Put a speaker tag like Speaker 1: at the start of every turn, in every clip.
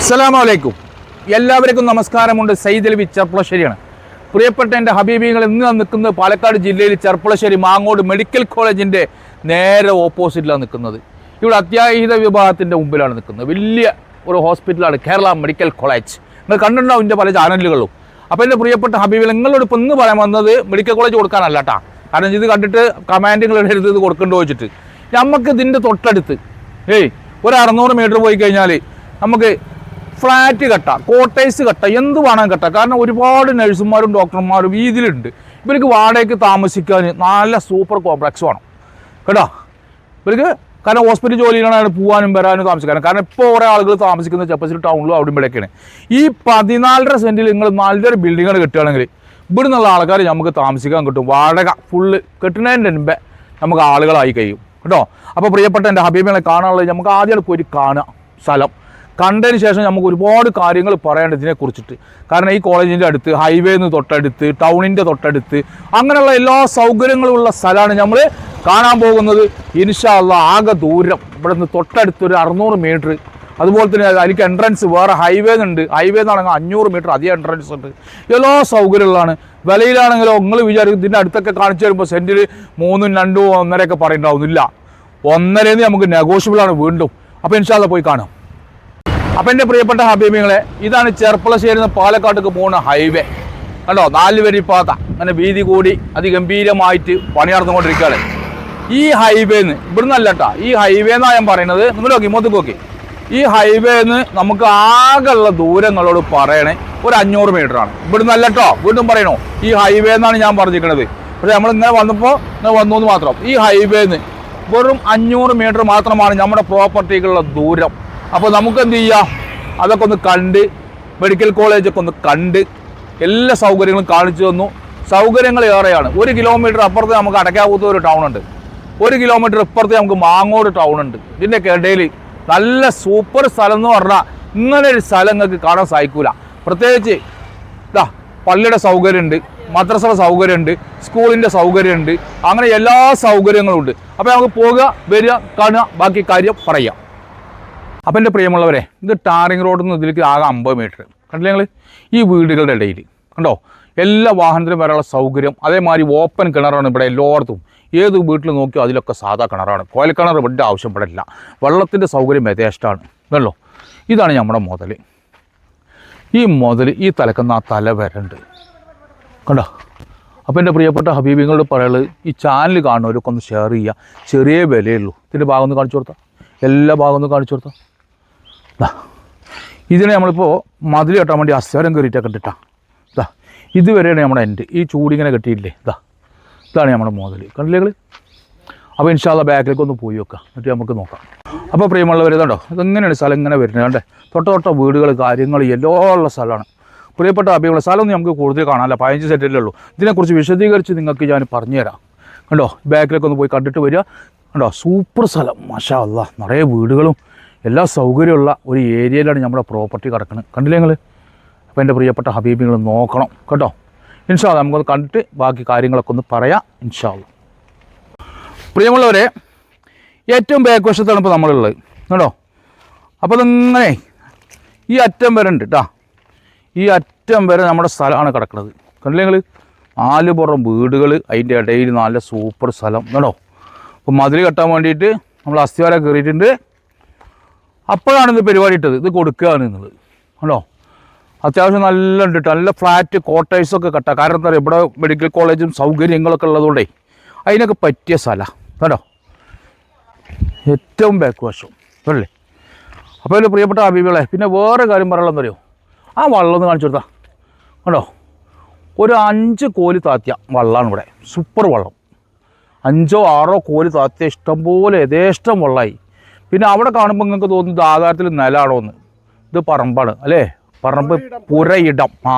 Speaker 1: അസ്സലാമലൈക്കും. എല്ലാവർക്കും നമസ്കാരമുണ്ട്. സയ്യിദ് അലവി ചെർപ്പളശ്ശേരിയാണ്. പ്രിയപ്പെട്ട എന്റെ ഹബീബികൾ ഇന്ന് നിൽക്കുന്നത് പാലക്കാട് ജില്ലയിൽ ചെർപ്പളശ്ശേരി മാങ്ങോട് മെഡിക്കൽ കോളേജിന്റെ നേരെ ഓപ്പോസിറ്റിലാണ് നിൽക്കുന്നത്. ഇവിടെ അത്യാഹിത വിഭാഗത്തിന്റെ മുമ്പിലാണ് നിൽക്കുന്നത്. വലിയ ഒരു ഹോസ്പിറ്റലാണ് കേരള മെഡിക്കൽ കോളേജ്. നിങ്ങൾ കണ്ടിട്ടുണ്ടാവും എന്റെ പല ചാനലുകളും അപ്പോൾ എന്റെ പ്രിയപ്പെട്ട ഹബീബികൾ നിങ്ങളോട് ഇപ്പം ഇന്ന് പറയാൻ വന്നത് മെഡിക്കൽ കോളേജ് കൊടുക്കാനല്ല കേട്ടാ. കാരണം ഇത് കണ്ടിട്ട് കമാൻഡുകൾ എടുത്ത് ഇത് കൊടുക്കേണ്ടി വെച്ചിട്ട് നമുക്ക് ഇതിന്റെ തൊട്ടടുത്ത് ഏയ് ഒരു അറുന്നൂറ് മീറ്റർ പോയി കഴിഞ്ഞാൽ നമുക്ക് ഫ്ലാറ്റ് കട്ട കോട്ടേഴ്സ് കട്ട എന്ത് വേണം കട്ട. കാരണം ഒരുപാട് നഴ്സുമാരും ഡോക്ടർമാരും ഈ ഇതിലുണ്ട്. ഇവർക്ക് വാടകയ്ക്ക് താമസിക്കാൻ നല്ല സൂപ്പർ കോംപ്ലക്സ് വേണം. കേട്ടോ? ഇവർക്ക് കാരണം ഹോസ്പിറ്റൽ ജോലിയിലാണ് പോകാനും വരാനും താമസിക്കാനും കാരണം ഇപ്പോൾ കുറേ ആളുകൾ താമസിക്കുന്നത് ചെപ്പശ്ശേരി ടൗണിലും അവിടെ ഇവിടെയൊക്കെയാണ്. ഈ പതിനാലര സെന്റിൽ നിങ്ങൾ നല്ലൊരു ബിൽഡിങ്ങുകൾ കെട്ടുകയാണെങ്കിൽ ഇവിടെ നിന്നുള്ള ആൾക്കാർ നമുക്ക് താമസിക്കാൻ കിട്ടും. വാടക ഫുള്ള് കെട്ടുന്നതിന്റെ മുമ്പേ നമുക്ക് ആളുകളായി കഴിയും. കേട്ടോ? അപ്പോൾ പ്രിയപ്പെട്ട എന്റെ ഹബീബിനെ കാണാനുള്ളത് നമുക്ക് ആദ്യം പോയി കാണുക സ്ഥലം. കണ്ടതിന് ശേഷം നമുക്ക് ഒരുപാട് കാര്യങ്ങൾ പറയേണ്ടത് ഇതിനെ കുറിച്ചിട്ട്. കാരണം ഈ കോളേജിന്റെ അടുത്ത് ഹൈവേന്ന് തൊട്ടടുത്ത് ടൗണിന്റെ തൊട്ടടുത്ത് അങ്ങനെയുള്ള എല്ലാ സൗകര്യങ്ങളും ഉള്ള സ്ഥലമാണ് നമ്മൾ കാണാൻ പോകുന്നത്. ഇൻഷാല്ല ആകെ ദൂരം. ഇവിടെ നിന്ന് തൊട്ടടുത്ത് ഒരു അറുന്നൂറ് മീറ്റർ അതുപോലെ തന്നെ അതിലേക്ക് എൻട്രൻസ് വേറെ ഹൈവേ ഉണ്ട്. ഹൈവേ എന്നാണെങ്കിൽ അഞ്ഞൂറ് മീറ്റർ അധികം എൻട്രൻസ് ഉണ്ട്. എല്ലാ സൗകര്യങ്ങളാണ് വിലയിലാണെങ്കിലോ നിങ്ങൾ വിചാരിക്കും ഇതിന്റെ അടുത്തൊക്കെ കാണിച്ചു തരുമ്പോൾ സെന്റിൽ മൂന്നും രണ്ടും ഒന്നരയൊക്കെ പറയുന്നുണ്ടാവുന്നില്ല ഒന്നരന്ന് നമുക്ക് നെഗോഷ്യബിളാണ് വീണ്ടും. അപ്പോൾ ഇൻഷാല്ല പോയി കാണാം. അപ്പം എന്റെ പ്രിയപ്പെട്ട ഹബീബിങ്ങളെ ഇതാണ് ചെർപ്പളശ്ശേരിന്ന് പാലക്കാട്ടേക്ക് പോകുന്ന ഹൈവേ. കണ്ടോ? നാല് വരി പാത. അങ്ങനെ വീതി കൂടി അതിഗംഭീരമായിട്ട് പണി നടന്നുകൊണ്ടിരിക്കുകയാണ് ഈ ഹൈവേന്ന് ഇവിടുന്ന് അല്ലട്ടാ ഈ ഹൈവേ എന്നാണ് ഞാൻ പറയുന്നത് നിങ്ങൾ നോക്കി ഇങ്ങോട്ട് നോക്കി. ഈ ഹൈവേന്ന് നമുക്ക് ആകെയുള്ള ദൂരങ്ങളോട് പറയണേ ഒരു അഞ്ഞൂറ് മീറ്ററാണ്. ഇവിടുന്ന് അല്ലട്ടോ വീണ്ടും പറയണോ. ഈ ഹൈവേ എന്നാണ് ഞാൻ പറഞ്ഞിരിക്കുന്നത് പക്ഷേ നമ്മൾ ഇങ്ങനെ വന്നപ്പോൾ ഇങ്ങനെ വന്നു എന്ന് മാത്രം. ഈ ഹൈവേന്ന് വെറും അഞ്ഞൂറ് മീറ്റർ മാത്രമാണ് നമ്മുടെ പ്രോപ്പർട്ടിക്കുള്ള ദൂരം. അപ്പോൾ നമുക്ക് എന്ത് ചെയ്യാം? അതൊക്കെ ഒന്ന് കണ്ട് മെഡിക്കൽ കോളേജൊക്കെ ഒന്ന് കണ്ട് എല്ലാ സൗകര്യങ്ങളും കാണിച്ചു തന്നു. സൗകര്യങ്ങൾ ഏറെയാണ്. ഒരു കിലോമീറ്റർ അപ്പുറത്ത് നമുക്ക് അടയ്ക്കാവൂത്ത ഒരു ടൗൺ ഉണ്ട്. ഒരു കിലോമീറ്റർ ഇപ്പുറത്ത് നമുക്ക് മാങ്ങോട് ടൗൺ ഉണ്ട്. ഇതിന്റെയൊക്കെ ഇടയിൽ നല്ല സൂപ്പർ സ്ഥലം എന്ന് പറഞ്ഞാൽ ഇങ്ങനെ ഒരു സ്ഥലം നിങ്ങൾക്ക് കാണാൻ സാധിക്കൂല. പ്രത്യേകിച്ച് ഇതാ പള്ളിയുടെ സൗകര്യമുണ്ട് മദ്രസയുടെ സൗകര്യമുണ്ട് സ്കൂളിന്റെ സൗകര്യമുണ്ട് അങ്ങനെ എല്ലാ സൗകര്യങ്ങളും ഉണ്ട്. അപ്പോൾ നമുക്ക് പോകുക വരിക കാണുക ബാക്കി കാര്യം പറയാം. അപ്പം എന്റെ പ്രിയമുള്ളവരെ ഇത് ടാറിങ് റോഡിൽ നിന്ന് ഇതിലേക്ക് ആകെ അമ്പത് മീറ്റർ. കണ്ടില്ലേ ഞങ്ങൾ ഈ വീടുകളുടെ ഇടയിൽ. കണ്ടോ? എല്ലാ വാഹനത്തിനും വരാനുള്ള സൗകര്യം അതേമാതിരി ഓപ്പൺ കിണറാണ് ഇവിടെ എല്ലായിടത്തും. ഏത് വീട്ടിൽ നോക്കിയോ അതിലൊക്കെ സാധാ കിണറാണ്. കോയൽക്കിണർ ഇവിടെ ആവശ്യപ്പെടില്ല. വെള്ളത്തിന്റെ സൗകര്യം യഥേഷ്ടമാണ്. കണ്ടോ? ഇതാണ് നമ്മുടെ മുതൽ ഈ മുതൽ ഈ തലക്കുന്ന ആ തല വരണ്ട്. കണ്ടോ? അപ്പോൾ എന്റെ പ്രിയപ്പെട്ട ഹബീബിങ്ങളോട് പറയുന്നത് ഈ ചാനൽ കാണുന്നവരൊക്കെ ഒന്ന് ഷെയർ ചെയ്യുക ചെറിയ വിലയുള്ളൂ ഇതിന്റെ ഭാഗം ഒന്ന് കാണിച്ചു കൊടുത്താൽ എല്ലാ ഭാഗം ഒന്ന് കാണിച്ചു കൊടുത്താൽ ദാ ഇതിനെ നമ്മളിപ്പോൾ മതിൽ കെട്ടാൻ വേണ്ടി അസ്വരം കയറിയിട്ടൊക്കെ കണ്ടിട്ടാ ഇതാ ഇതുവരെയാണ് നമ്മുടെ എന്റെ ഈ ചൂടിങ്ങനെ കെട്ടിയില്ലേ ഇതാ ഇതാണ് നമ്മുടെ മോതൽ കണ്ടില്ലേ അപ്പോൾ ഇൻഷാല്ല ബാക്കിലേക്ക് ഒന്ന് പോയി വെക്കാം എന്നിട്ട് നമുക്ക് നോക്കാം. അപ്പോൾ പ്രിയമുള്ളവർ ഇതുണ്ടോ ഇതെങ്ങനെയാണ് സ്ഥലം ഇങ്ങനെ വരുന്നത്? കണ്ടേ തൊട്ട തൊട്ട വീടുകൾ കാര്യങ്ങൾ എല്ലാം ഉള്ള സ്ഥലമാണ്. പ്രിയപ്പെട്ട അഭിയുള്ള സ്ഥലമൊന്നും നമുക്ക് കൂടുതൽ കാണാനല്ല. പതിനഞ്ച് സെന്റല്ലേ ഉള്ളൂ ഇതിനെക്കുറിച്ച് വിശദീകരിച്ച് നിങ്ങൾക്ക് ഞാൻ പറഞ്ഞുതരാം. കണ്ടോ ബാക്കിലേക്ക് ഒന്ന് പോയി കണ്ടിട്ട് വരിക. കണ്ടോ സൂപ്പർ സ്ഥലം. മഷാ അല്ല നിറയെ വീടുകളും എല്ലാ സൗകര്യമുള്ള ഒരു ഏരിയയിലാണ് നമ്മുടെ പ്രോപ്പർട്ടി കിടക്കുന്നത് കണ്ടില്ലേ നിങ്ങൾ അപ്പോൾ എന്റെ പ്രിയപ്പെട്ട ഹബീബിങ്ങൾ നോക്കണം കേട്ടോ? ഇൻഷാല്ല നമുക്കത് കണ്ടിട്ട് ബാക്കി കാര്യങ്ങളൊക്കെ ഒന്ന് പറയാം ഇൻഷാല്ല പ്രിയമുള്ളവരെ ഏറ്റവും ബാക്ക് വശത്താണ് ഇപ്പോൾ നമ്മളുള്ളത് കേട്ടോ? അപ്പോൾ അതിങ്ങനെ ഈ അറ്റം വരെ ഉണ്ട് കേട്ടോ ഈ അറ്റം വരെ നമ്മുടെ സ്ഥലമാണ് കിടക്കുന്നത് കണ്ടില്ലേ നിങ്ങൾ നാല് പുറം വീടുകൾ അതിന്റെ ഇടയിൽ നല്ല സൂപ്പർ സ്ഥലം കേട്ടോ? അപ്പോൾ മതിൽ കെട്ടാൻ വേണ്ടിയിട്ട് നമ്മൾ അസ്ഥിവാര കയറിയിട്ടുണ്ട്. അപ്പോഴാണ് ഇത് പരിപാടി ഇട്ടത്. ഇത് കൊടുക്കുകയാണ് എന്നുള്ളത് കേട്ടോ അത്യാവശ്യം നല്ല ഉണ്ട് ട്ടോ. നല്ല ഫ്ലാറ്റ് ക്വാർട്ടേഴ്സൊക്കെ കട്ടാ. കാരണം എന്താ പറയുക ഇവിടെ മെഡിക്കൽ കോളേജും സൗകര്യങ്ങളൊക്കെ ഉള്ളതുകൊണ്ടേ അതിനൊക്കെ പറ്റിയ സ്ഥലമാണ് കേട്ടോ ഏറ്റവും ബാക്ക് വശം അല്ലേ? അപ്പോൾ അതിൽ പ്രിയപ്പെട്ട അബീബികളെ പിന്നെ വേറെ കാര്യം പറയാനുള്ളത് അറിയോ? ആ വള്ളം ഒന്ന് കാണിച്ചു കൊടുത്താ. കണ്ടോ? ഒരു അഞ്ച് കോൽ താത്തിയ വള്ളമാണ് ഇവിടെ. സൂപ്പർ വള്ളം. അഞ്ചോ ആറോ കോൽ താത്തിയ ഇഷ്ടംപോലെ യഥേഷ്ടം വള്ളമായി പിന്നെ അവിടെ കാണുമ്പോൾ നിങ്ങൾക്ക് തോന്നുന്നു ഇത് ആധാരത്തിൽ നിലാണോ എന്ന് ഇത് പറമ്പാണ് അല്ലേ? പറമ്പ് പുരയിടം. ആ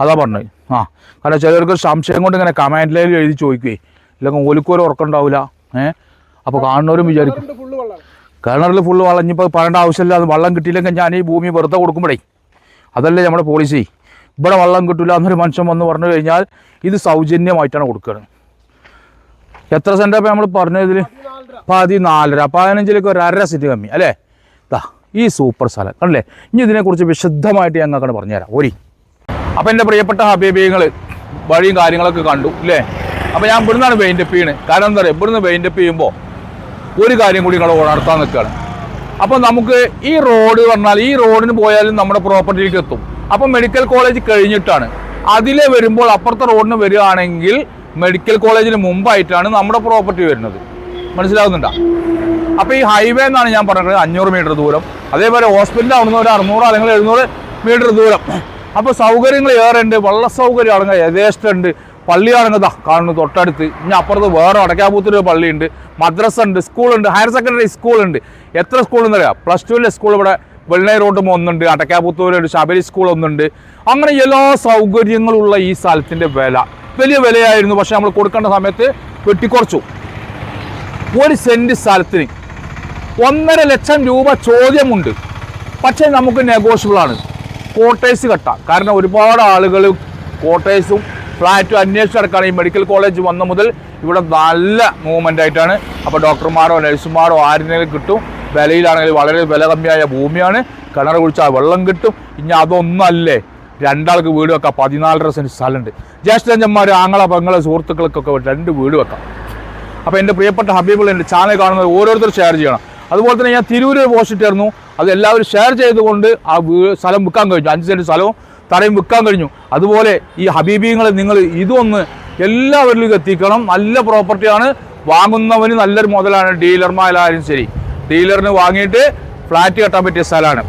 Speaker 1: അതാ പറഞ്ഞത്. ആ കാരണം ചിലർക്ക് സംശയം കൊണ്ട് ഇങ്ങനെ കമാൻഡിലേക്ക് എഴുതി ചോദിക്കുകയെ ഇല്ലെങ്കിൽ ഓലിക്കോരം ഉറക്കുണ്ടാവില്ല ഏഹ് അപ്പോൾ കാണുന്നവരും വിചാരിക്കും. കിണറിൽ ഫുള്ള് വളഞ്ഞിപ്പോൾ പറയേണ്ട ആവശ്യമില്ല. അത് വെള്ളം കിട്ടിയില്ലെങ്കിൽ ഞാൻ ഈ ഭൂമി വെറുതെ കൊടുക്കുമ്പോഴേ. അതല്ലേ നമ്മുടെ പോളിസി ഇവിടെ വള്ളം കിട്ടില്ല എന്നൊരു മനുഷ്യൻ വന്ന് പറഞ്ഞു കഴിഞ്ഞാൽ ഇത് സൗജന്യമായിട്ടാണ് കൊടുക്കുന്നത് എത്ര സെന്റാണ് നമ്മൾ പറഞ്ഞതിൽ പതിനാലര പതിനഞ്ചിലേക്ക് ഒരു അര സീറ്റ് കമ്മി അല്ലേ? ദാ ഈ സൂപ്പർ സ്ഥലം കണ്ടല്ലേ? ഇനി ഇതിനെക്കുറിച്ച് വിശദമായിട്ട് ഞാൻ അങ്ങോട്ട് പറഞ്ഞുതരാം. ഓരി. അപ്പം എന്റെ പ്രിയപ്പെട്ട ഹബീബിയങ്ങൾ വഴിയും കാര്യങ്ങളൊക്കെ കണ്ടു അല്ലേ അപ്പോൾ ഞാൻ ഇവിടുന്നാണ് പെയിന്റപ്പ് ചെയ്യണത് കാരണം എന്താ പറയുക? ഇവിടുന്ന് പെയിന്റപ്പ് ചെയ്യുമ്പോൾ ഒരു കാര്യം കൂടി നിങ്ങൾ ഉണർത്താൻ നിൽക്കുകയാണ്. അപ്പോൾ നമുക്ക് ഈ റോഡ് പറഞ്ഞാൽ ഈ റോഡിന് പോയാലും നമ്മുടെ പ്രോപ്പർട്ടിയിലേക്ക് എത്തും. അപ്പോൾ മെഡിക്കൽ കോളേജ് കഴിഞ്ഞിട്ടാണ്. അതിലെ വരുമ്പോൾ അപ്പുറത്തെ റോഡിന് വരികയാണെങ്കിൽ മെഡിക്കൽ കോളേജിന് മുമ്പായിട്ടാണ് നമ്മുടെ പ്രോപ്പർട്ടി വരുന്നത്. മനസ്സിലാകുന്നുണ്ടോ അപ്പോൾ ഈ ഹൈവേ എന്നാണ് ഞാൻ പറഞ്ഞത് അഞ്ഞൂറ് മീറ്റർ ദൂരം. അതേപോലെ ഹോസ്പിറ്റൽ അവിടുന്ന് ഒരു അറുന്നൂറ് അല്ലെങ്കിൽ എഴുന്നൂറ് മീറ്റർ ദൂരം. അപ്പോൾ സൗകര്യങ്ങൾ ഏറെ ഉണ്ട് വെള്ള സൗകര്യം ആണെങ്കിൽ യഥേഷ്ടമുണ്ട്. പള്ളി ദാ കാണുന്നു തൊട്ടടുത്ത്. ഇനി അപ്പുറത്ത് വേറെ അടക്കാപൂത്തൊരു പള്ളിയുണ്ട്. മദ്രസ ഉണ്ട് സ്കൂളുണ്ട് ഹയർ സെക്കൻഡറി സ്കൂളുണ്ട് എത്ര സ്കൂൾ എന്നറിയാം പ്ലസ് ടുവിലെ സ്കൂൾ ഇവിടെ വെള്ളൈ റോഡും ഒന്നുണ്ട് ഒരു ശബരി സ്കൂൾ ഒന്നുണ്ട്. അങ്ങനെ എല്ലാ സൗകര്യങ്ങളുള്ള ഈ സ്ഥലത്തിന്റെ വില. വലിയ വിലയായിരുന്നു പക്ഷേ നമ്മൾ കൊടുക്കേണ്ട സമയത്ത് വെട്ടിക്കുറച്ചു. ഒരു സെന്റ് സ്ഥലത്തിന് ഒന്നര ലക്ഷം രൂപ ചോദ്യമുണ്ട്. പക്ഷേ നമുക്ക് നെഗോഷ്യബിളാണ് കോട്ടേഴ്സ് കെട്ടാം. കാരണം ഒരുപാട് ആളുകൾ കോട്ടേഴ്സും ഫ്ലാറ്റും അന്വേഷിച്ച് നടക്കുകയാണ് ഈ മെഡിക്കൽ കോളേജ് വന്ന മുതൽ ഇവിടെ നല്ല മൂവ്മെന്റ് ആയിട്ടാണ്. അപ്പോൾ ഡോക്ടർമാരോ നഴ്സുമാരോ ആരെങ്കിലും കിട്ടും. വിലയിലാണെങ്കിൽ വളരെ വില കമ്മിയായ ഭൂമിയാണ്. കിണർ കുഴിച്ചാൽ വെള്ളം കിട്ടും. ഇനി അതൊന്നല്ലേ? രണ്ടാൾക്ക് വീട് വെക്കാം. പതിനാലര സെന്റ് സ്ഥലമുണ്ട്. ജ്യേഷ്ഠന്മാർ ആങ്ങളെ പെങ്ങളെ സുഹൃത്തുക്കൾക്കൊക്കെ രണ്ട് വീട് വെക്കാം. അപ്പോൾ എന്റെ പ്രിയപ്പെട്ട ഹബീബുകൾ എന്റെ ചാനൽ കാണുന്നത് ഓരോരുത്തർ ഷെയർ ചെയ്യണം. അതുപോലെ തന്നെ ഞാൻ തിരൂര് പോസ്റ്റ് ആയിരുന്നു അത് എല്ലാവരും ഷെയർ ചെയ്തുകൊണ്ട് ആ സ്ഥലം വിൽക്കാൻ കഴിഞ്ഞു. അഞ്ച് സെന്റ് സ്ഥലവും തറയും വിൽക്കാൻ കഴിഞ്ഞു. അതുപോലെ ഈ ഹബീബിങ്ങളെ നിങ്ങൾ ഇതൊന്ന് എല്ലാവരിലും എത്തിക്കണം. നല്ല പ്രോപ്പർട്ടിയാണ് വാങ്ങുന്നവന് നല്ലൊരു മുതലാണ്. ഡീലർമാരായാലും ശരി. ഡീലറിന് വാങ്ങിയിട്ട് ഫ്ലാറ്റ് കെട്ടാൻ പറ്റിയ സ്ഥലമാണ്.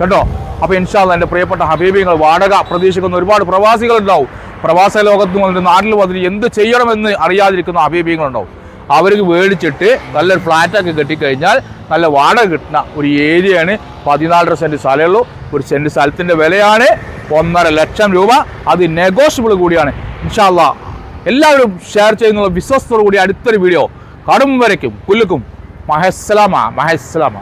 Speaker 1: കേട്ടോ? അപ്പോൾ ഇൻഷാല്ല എന്റെ പ്രിയപ്പെട്ട ഹബീബിങ്ങൾ വാടക പ്രതീക്ഷിക്കുന്ന ഒരുപാട് പ്രവാസികളുണ്ടാവും. പ്രവാസ ലോകത്ത് വന്നിട്ട് നാട്ടിൽ വന്നിട്ട് എന്ത് ചെയ്യണമെന്ന് അറിയാതിരിക്കുന്ന ഹബീബിങ്ങളുണ്ടാവും. അവർക്ക് മേടിച്ചിട്ട് നല്ലൊരു ഫ്ലാറ്റൊക്കെ കെട്ടിക്കഴിഞ്ഞാൽ നല്ല വാടക കിട്ടുന്ന ഒരു ഏരിയയാണ് പതിനാലര സെന്റ് സ്ഥലമുള്ളൂ ഒരു സെന്റ് സ്ഥലത്തിന്റെ വിലയാണ് ഒന്നര ലക്ഷം രൂപ. അത് നെഗോഷ്യബിൾ കൂടിയാണ്. ഇൻഷാല്ല എല്ലാവരും ഷെയർ ചെയ്യുന്നുള്ള വിശ്വസ്തോടു കൂടി അടുത്തൊരു വീഡിയോ കടും വരയ്ക്കും കുല്ലുക്കും മഹസ്സലാമ മഹസ്സലാമ.